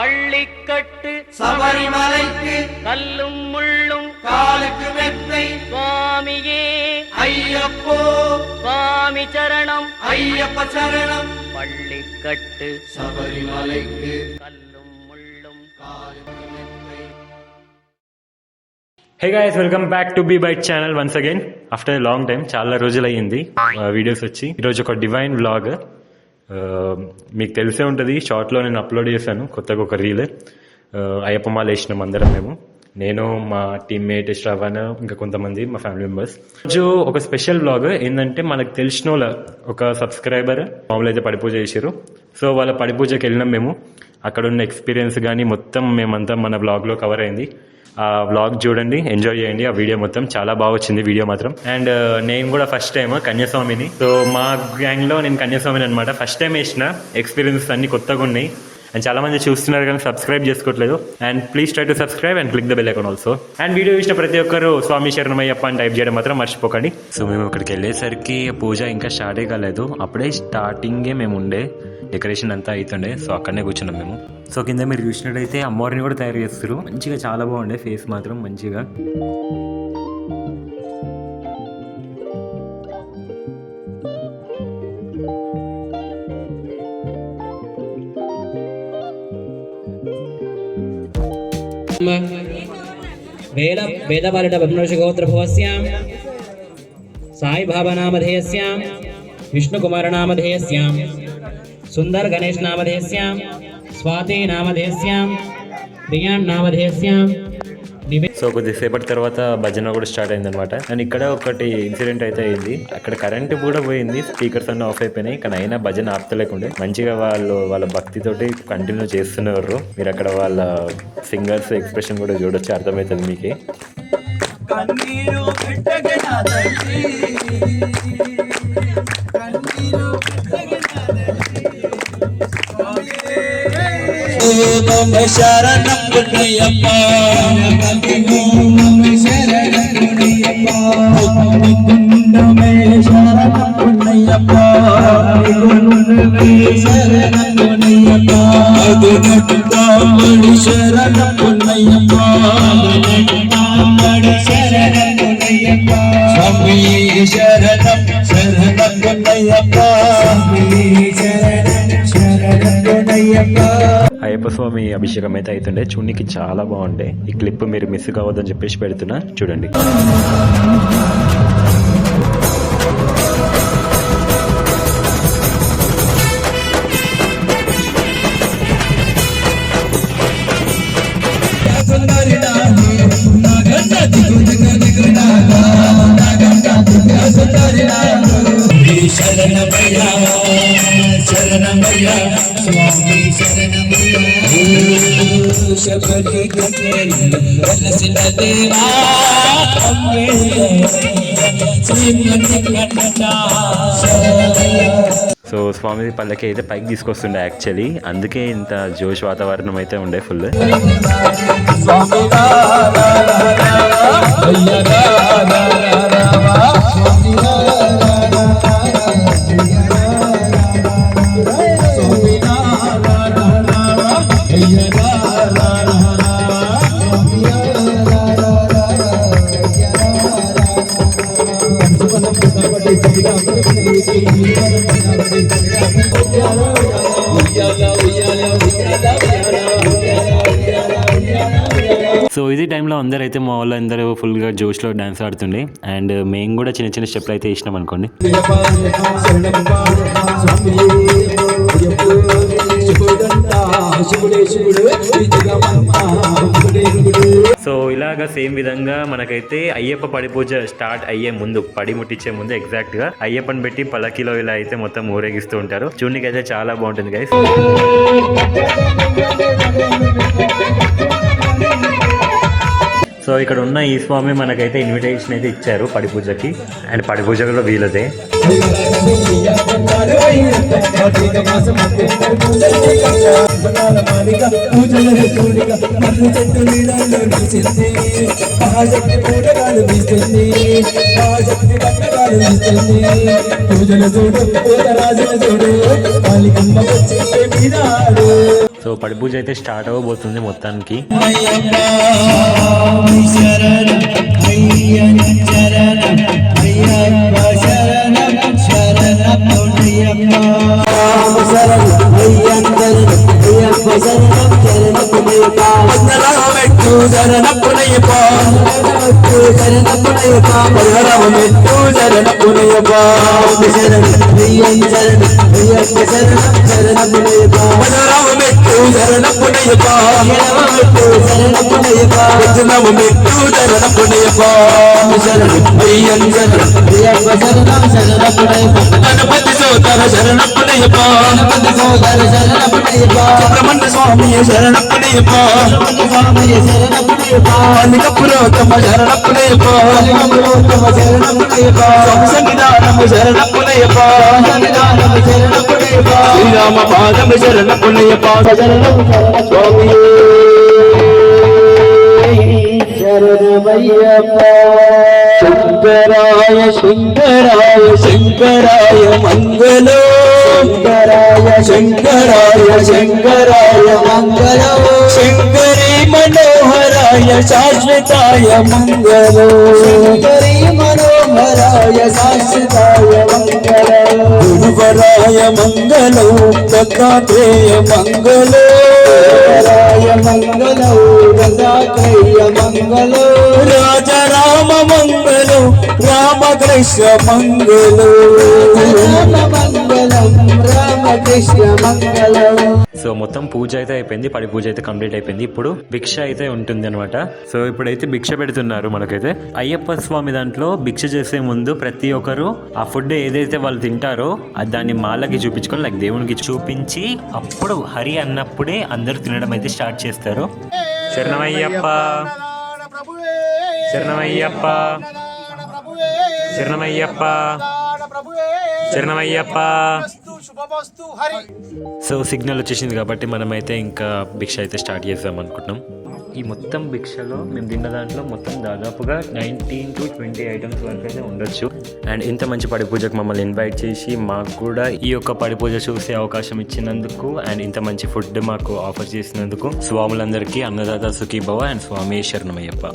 பள்ளிக்கட்டு சபரிமலைக்கு கல்லும் முள்ளும் காலுக்கு மெத்தை சுவாமியே ஐயப்போ சுவாமி சரணம் ஐயப்ப சரணம் பள்ளிக்கட்டு சபரிமலைக்கு கல்லும் முள்ளும் காலுக்கு மெத்தை hey guys welcome back to B byte channel once again after long time చాలా రోజులు అయ్యింది వీడియోస్ వచ్చి ఈరోజు ఒక డివైన్ వ్లాగ్ Uh, మీకు తెలిసే ఉంటుంది షార్ట్లో నేను అప్లోడ్ చేశాను కొత్తగా ఒక రీల్ uh, అయ్యప్పమాలు వేసినాం అందరం మేము. నేను మా టీమ్మేట్ శ్రవణ్ ఇంకా కొంతమంది మా ఫ్యామిలీ మెంబర్స్ రోజు ఒక స్పెషల్ బ్లాగ్ ఏంటంటే మనకు తెలిసిన వాళ్ళ ఒక సబ్స్క్రైబర్ మామూలు అయితే పడిపూజ చేశారు సో వాళ్ళ పడిపూజకి వెళ్ళినాం మేము. అక్కడ ఉన్న ఎక్స్పీరియన్స్ కానీ మొత్తం మేమంతా మన బ్లాగ్లో కవర్ అయింది. ఆ వ్లాగ్ చూడండి. ఎంజాయ్ చేయండి. ఆ వీడియో మొత్తం చాలా బాగా వచ్చింది. వీడియో మాత్రం. అండ్ uh, నేను కూడా ఫస్ట్ టైం కన్యాస్వామిని. సో మా గ్యాంగ్లో నేను కన్యాస్వామిని అనమాట ఫస్ట్ టైం వేసిన ఎక్స్పీరియన్స్ అన్ని కొత్తగా ఉన్నాయి. అండ్ చాలా మంది చూస్తున్నారు కానీ సబ్స్క్రైబ్ చేసుకోవట్లేదు. And please try to subscribe and click the bell account also and video చూసిన ప్రతి ఒక్కరు స్వామి శరణమయ్యప్ప అని టైప్ చేయడం మాత్రం మర్చిపోకండి. సో మేము అక్కడికి వెళ్ళేసరికి పూజ ఇంకా స్టార్టే కాలేదు. అప్పుడే స్టార్టింగే మేము ఉండే. డెకరేషన్ అంతా అవుతుండే సో అక్కడనే కూర్చున్నాం మేము. సో కింద మీరు చూసినట్టయితే అమ్మవారిని కూడా తయారు చేస్తారు. మంచిగా చాలా బాగుండే. ఫేస్ మాత్రం మంచిగా. वेद वेदपालिटपद्मषगोत्रभुवस्यां साईबाबानामधेयस्यां विष्णुकुमारनामधेयस्यां सुन्दरगणेशनामधेयस्यां स्वातिनामधेयस्यां प्रियाण्नामधेयस्यां निवे సో కొద్దిసేపటి తర్వాత భజన కూడా స్టార్ట్ అయింది అనమాట అండ్ ఇక్కడ ఒకటి ఇన్సిడెంట్ అయితే అయింది. అక్కడ కరెంట్ కూడా పోయింది. స్పీకర్స్ అన్నీ ఆఫ్ అయిపోయినాయి. కానీ అయినా భజన ఆపుతలేకుండే. మంచిగా వాళ్ళు వాళ్ళ భక్తితోటి కంటిన్యూ చేస్తున్నారు. మీరు అక్కడ వాళ్ళ సింగర్స్ ఎక్స్ప్రెషన్ కూడా చూడొచ్చు. అర్థమవుతుంది మీకే. நம சரணம் குட்டியம்மா நம சரணம் குட்டியம்மா நம சரணம் குட்டியம்மா சரணம் குட்டியம்மா அது நட்டாமடி சரணம் குட்டியம்மா சரணம் குட்டியம்மா சரணம் అయ్యప్ప స్వామి అభిషేకం అయితే అవుతుండే చూడనికి చాలా బాగుండే. ఈ క్లిప్ మీరు మిస్ కావద్దని చెప్పేసి పెడుతున్నా. చూడండి. సో స్వామి పల్లకి అయితే పైకి తీసుకొస్తుండే యాక్చువల్లీ అందుకే ఇంత జోష్ వాతావరణం అయితే ఉండే ఫుల్ సో ఇది టైంలో అందరూ అయితే మా వాళ్ళు అందరూ ఫుల్గా జోష్లో డ్యాన్స్ ఆడుతుండే. అండ్ uh, మేము కూడా చిన్న చిన్న స్టెప్లు అయితే వేసినాం అనుకోండి. సో ఇలాగా సేమ్ విధంగా మనకైతే అయ్యప్ప పడి పూజ స్టార్ట్ అయ్యే ముందు పడి ముట్టించే ముందు ఎగ్జాక్ట్గా అయ్యప్పని పెట్టి పలకిలో ఇలా అయితే మొత్తం ఊరేగిస్తూ ఉంటారు. చూడనికి అయితే చాలా బాగుంటుంది గైస్ ఇక్కడ ఉన్న ఈ స్వామి మనకైతే ఇన్విటేషన్ అయితే ఇచ్చారు పడి పూజకి. అండ్ పడి పూజ కూడా వీలదే పూజలు చూడు చూడు మొత్తానికి అయ్యప్ప స్వామి శరణం అయ్యప్ప శరణం అయ్యప్ప శరణం శరణం అయ్యప్ప శరణం అయ్యప్ప అయ్యప్ప శరణం శరణం వందనమెట్టు శరణపునయ్యప్ప శరణపునయ్యప్ప వందనమెట్టు శరణపునయ్యప్ప శరణం అయ్యప్ప శరణం అయ్యప్ప శరణం శరణపునయ్యప్ప వందనమెట్టు శరణపునయ్యప్ప శరణమెట్టు శరణపునయ్యప్ప వందనమెట్టు శరణపునయ్యప్ప శరణం అయ్యప్ప శరణం అయ్యప్ప శరణం శరణపునయ్యప్ప గణపతి సోదర శరణపునయ్యప్ప గణపతి సోదర శరణపునయ్యప్ప సుబ్రహ్మణ్య స్వామి శరణపునయ్యప్ప స్వామి శరణపునయ్యప్ప అలికపురోత్తమ శరణపునయ్యప్ప అలికపురోత్తమ శరణపునయ్యప్ప స్వామి సన్నిధానము శరణపునయ్యప్ప సన్నిధానము శ్రీరామ పాదము శరణపునయ్యప్ప శరణం స్వామి శంకరాయ శంకరాయ శంకరాయ మంగళ శంకరాయ శంకరాయ శంకరాయ మంగళ మనోహరాయ శాశ్వతాయ మంగళో. శంకరీ మనోహరాయ శాశ్వతాయ మంగళో. గురువరాయ మంగళో దత్తాత్రేయ మంగళో. రాయ మంగళో దత్తాత్రేయ మంగళో. రాజరామ మంగళో రామకృష్ణ మంగళో. రామ మంగళం రామకృష్ణ మంగళం. సో మొత్తం పూజ అయితే అయిపోయింది పడి పూజ అయితే కంప్లీట్ అయిపోయింది. ఇప్పుడు భిక్ష అయితే ఉంటుంది అనమాట సో ఇప్పుడైతే భిక్ష పెడుతున్నారు మనకైతే. అయ్యప్ప స్వామి దాంట్లో భిక్ష చేసే ముందు ప్రతి ఒక్కరు ఆ ఫుడ్ ఏదైతే వాళ్ళు తింటారో అది దాన్ని మాలకి చూపించుకొని లైక్ దేవునికి చూపించి అప్పుడు హరి అన్నప్పుడే అందరూ తినడం అయితే స్టార్ట్ చేస్తారు. శరణమయ్యప్ప. శరణమయ్యప్ప. శరణమయ్యప్ప. శరణమయ్యప్ప. వస్తు హరి. సో సిగ్నల్ వచ్చేసింది కాబట్టి మనమైతే ఇంకా భిక్ష అయితే స్టార్ట్ చేద్దాం అనుకుంటున్నాం. ఈ మొత్తం భిక్షలో మేము తిన్న దాంట్లో మొత్తం దాదాపుగా నైన్టీన్ టు ట్వంటీ ఐటమ్స్ వరకు అయితే ఉండొచ్చు. అండ్ ఇంత మంచి పడి పూజకు మమ్మల్ని ఇన్వైట్ చేసి మాకు కూడా ఈ యొక్క పడి పూజ చూసే అవకాశం ఇచ్చినందుకు అండ్ ఇంత మంచి ఫుడ్ మాకు ఆఫర్ చేసినందుకు స్వాములందరికీ అన్నదాత సుఖీభవ అండ్ స్వామి శరణమయ్యప్ప.